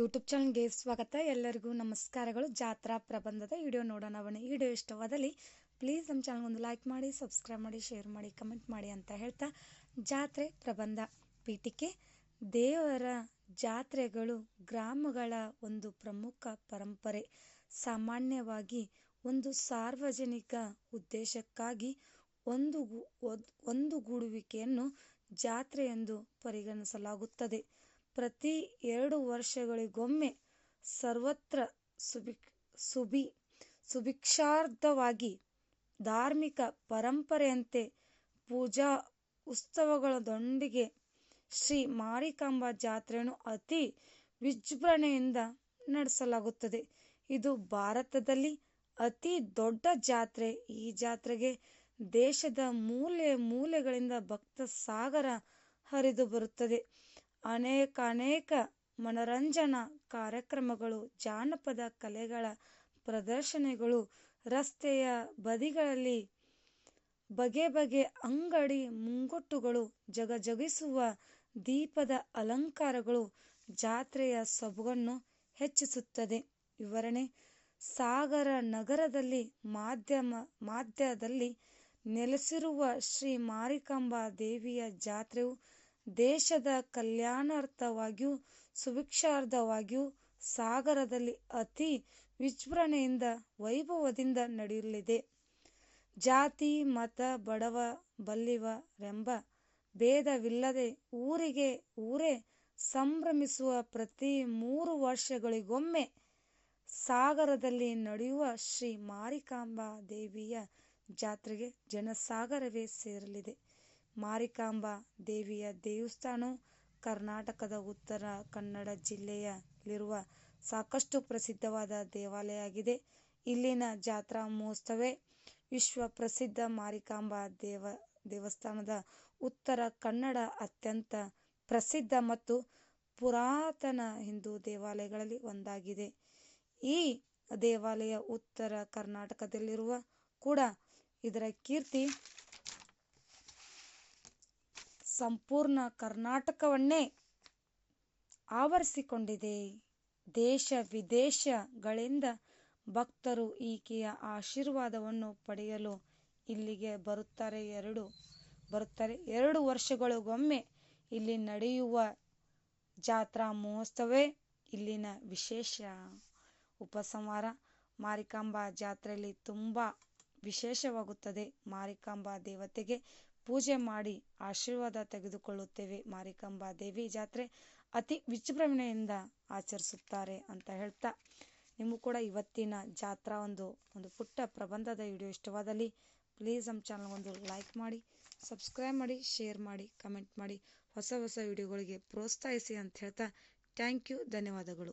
YouTube ಚಾನಲ್ಗೆ ಸ್ವಾಗತ. ಎಲ್ಲರಿಗೂ ನಮಸ್ಕಾರಗಳು. ಜಾತ್ರಾ ಪ್ರಬಂಧದ ವಿಡಿಯೋ ನೋಡೋಣ ಬನ್ನಿ. ವಿಡಿಯೋ ಇಷ್ಟವಾದಲ್ಲಿ ಪ್ಲೀಸ್ ನಮ್ಮ ಚಾನಲ್ ಒಂದು ಲೈಕ್ ಮಾಡಿ ಸಬ್ಸ್ಕ್ರೈಬ್ ಮಾಡಿ ಶೇರ್ ಮಾಡಿ ಕಮೆಂಟ್ ಮಾಡಿ ಅಂತ ಹೇಳ್ತಾ ಜಾತ್ರೆ ಪ್ರಬಂಧ ಪೀಠಿಕೆ ದೇವರ ಜಾತ್ರೆಗಳು ಗ್ರಾಮಗಳ ಒಂದು ಪ್ರಮುಖ ಪರಂಪರೆ. ಸಾಮಾನ್ಯವಾಗಿ ಒಂದು ಸಾರ್ವಜನಿಕ ಉದ್ದೇಶಕ್ಕಾಗಿ ಒದ್- ಒಂದುಗೂಡುವಿಕೆಯನ್ನು ಜಾತ್ರೆ ಎಂದು ಪರಿಗಣಿಸಲಾಗುತ್ತದೆ. ಪ್ರತಿ ಎರಡು ವರ್ಷಗಳಿಗೊಮ್ಮೆ ಸರ್ವತ್ರ ಸುಭಿಕ್ ಸುಭಿ, ಸುಭಿಕ್ಷಾರ್ಧವಾಗಿ ಧಾರ್ಮಿಕ ಪರಂಪರೆಯಂತೆ ಪೂಜಾ ಉತ್ಸವಗಳೊಂದಿಗೆ ಶ್ರೀ ಮಾರಿಕಾಂಬಾ ಜಾತ್ರೆಯನ್ನು ಅತಿ ವಿಜೃಂಭಣೆಯಿಂದ ನಡೆಸಲಾಗುತ್ತದೆ. ಇದು ಭಾರತದಲ್ಲಿ ಅತಿ ದೊಡ್ಡ ಜಾತ್ರೆ. ಈ ಜಾತ್ರೆಗೆ ದೇಶದ ಮೂಲೆ ಮೂಲೆಗಳಿಂದ ಭಕ್ತ ಸಾಗರ ಹರಿದು ಬರುತ್ತದೆ. ಅನೇಕ ಅನೇಕ ಮನರಂಜನಾ ಕಾರ್ಯಕ್ರಮಗಳು, ಜಾನಪದ ಕಲೆಗಳ ಪ್ರದರ್ಶನಗಳು, ರಸ್ತೆಯ ಬದಿಗಳಲ್ಲಿ ಬಗೆ ಬಗೆ ಅಂಗಡಿ ಮುಂಗಟ್ಟುಗಳು, ಜಗಜಗಿಸುವ ದೀಪದ ಅಲಂಕಾರಗಳು ಜಾತ್ರೆಯ ಸೊಬಗನ್ನು ಹೆಚ್ಚಿಸುತ್ತದೆ. ವಿವರಣೆ, ಸಾಗರ ನಗರದಲ್ಲಿ ಮಾಧ್ಯಮ ಮಾಧ್ಯದಲ್ಲಿ ನೆಲೆಸಿರುವ ಶ್ರೀ ಮಾರಿಕಾಂಬಾ ದೇವಿಯ ಜಾತ್ರೆಯು ದೇಶದ ಕಲ್ಯಾಣಾರ್ಥವಾಗಿಯೂ ಸುಭಿಕ್ಷಾರ್ಥವಾಗಿಯೂ ಸಾಗರದಲ್ಲಿ ಅತಿ ವಿಜೃಂಭಣೆಯಿಂದ, ವೈಭವದಿಂದ ನಡೆಯಲಿದೆ. ಜಾತಿ, ಮತ, ಬಡವ ಬಲ್ಲಿವರೆಂಬ ಭೇದವಿಲ್ಲದೆ ಊರಿಗೆ ಊರೇ ಸಂಭ್ರಮಿಸುವ ಪ್ರತಿ ಮೂರು ವರ್ಷಗಳಿಗೊಮ್ಮೆ ಸಾಗರದಲ್ಲಿ ನಡೆಯುವ ಶ್ರೀ ಮಾರಿಕಾಂಬಾ ದೇವಿಯ ಜಾತ್ರೆಗೆ ಜನಸಾಗರವೇ ಸೇರಲಿದೆ. ಮಾರಿಕಾಂಬಾ ದೇವಿಯ ದೇವಸ್ಥಾನವು ಕರ್ನಾಟಕದ ಉತ್ತರ ಕನ್ನಡ ಜಿಲ್ಲೆಯಲ್ಲಿರುವ ಸಾಕಷ್ಟು ಪ್ರಸಿದ್ಧವಾದ ದೇವಾಲಯವಾಗಿದೆ. ಇಲ್ಲಿನ ಜಾತ್ರಾ ಮಹೋತ್ಸವವೇ ವಿಶ್ವ ಪ್ರಸಿದ್ಧ ಮಾರಿಕಾಂಬಾ ದೇವ, ದೇವಸ್ಥಾನದ ಉತ್ತರ ಕನ್ನಡ ಅತ್ಯಂತ ಪ್ರಸಿದ್ಧ ಮತ್ತು ಪುರಾತನ ಹಿಂದೂ ದೇವಾಲಯಗಳಲ್ಲಿ ಒಂದಾಗಿದೆ. ಈ ದೇವಾಲಯ ಉತ್ತರ ಕರ್ನಾಟಕದಲ್ಲಿರುವ ಕೂಡ ಇದರ ಕೀರ್ತಿ ಸಂಪೂರ್ಣ ಕರ್ನಾಟಕವನ್ನೇ ಆವರಿಸಿಕೊಂಡಿದೆ. ದೇಶ ವಿದೇಶಗಳಿಂದ ಭಕ್ತರು ಈಕೆಯ ಆಶೀರ್ವಾದವನ್ನು ಪಡೆಯಲು ಇಲ್ಲಿಗೆ ಬರುತ್ತಾರೆ ಎರಡು ಬರುತ್ತಾರೆ ಎರಡು ವರ್ಷಗಳಿಗೊಮ್ಮೆ ಇಲ್ಲಿ ನಡೆಯುವ ಜಾತ್ರಾ ಮಹೋತ್ಸವೇ ಇಲ್ಲಿನ ವಿಶೇಷ. ಉಪಸಂಹಾರ, ಮಾರಿಕಾಂಬಾ ಜಾತ್ರೆಯಲ್ಲಿ ತುಂಬ ವಿಶೇಷವಾಗುತ್ತದೆ. ಮಾರಿಕಾಂಬಾ ದೇವತೆಗೆ ಪೂಜೆ ಮಾಡಿ ಆಶೀರ್ವಾದ ತೆಗೆದುಕೊಳ್ಳುತ್ತೇವೆ. ಮಾರಿಕಾಂಬಾ ದೇವಿ ಜಾತ್ರೆ ಅತಿ ವಿಜೃಂಭಣೆಯಿಂದ ಆಚರಿಸುತ್ತಾರೆ ಅಂತ ಹೇಳ್ತಾ ನಿಮಗೂ ಕೂಡ ಇವತ್ತಿನ ಜಾತ್ರಾ ಒಂದು ಒಂದು ಪುಟ್ಟ ಪ್ರಬಂಧದ ವಿಡಿಯೋ ಇಷ್ಟವಾದಲ್ಲಿ ಪ್ಲೀಸ್ ನಮ್ಮ ಚಾನಲ್ ಒಂದು ಲೈಕ್ ಮಾಡಿ ಸಬ್ಸ್ಕ್ರೈಬ್ ಮಾಡಿ ಶೇರ್ ಮಾಡಿ ಕಮೆಂಟ್ ಮಾಡಿ. ಹೊಸ ಹೊಸ ವಿಡಿಯೋಗಳಿಗೆ ಪ್ರೋತ್ಸಾಹಿಸಿ ಅಂತ ಹೇಳ್ತಾ ಥ್ಯಾಂಕ್ ಯು ಧನ್ಯವಾದಗಳು.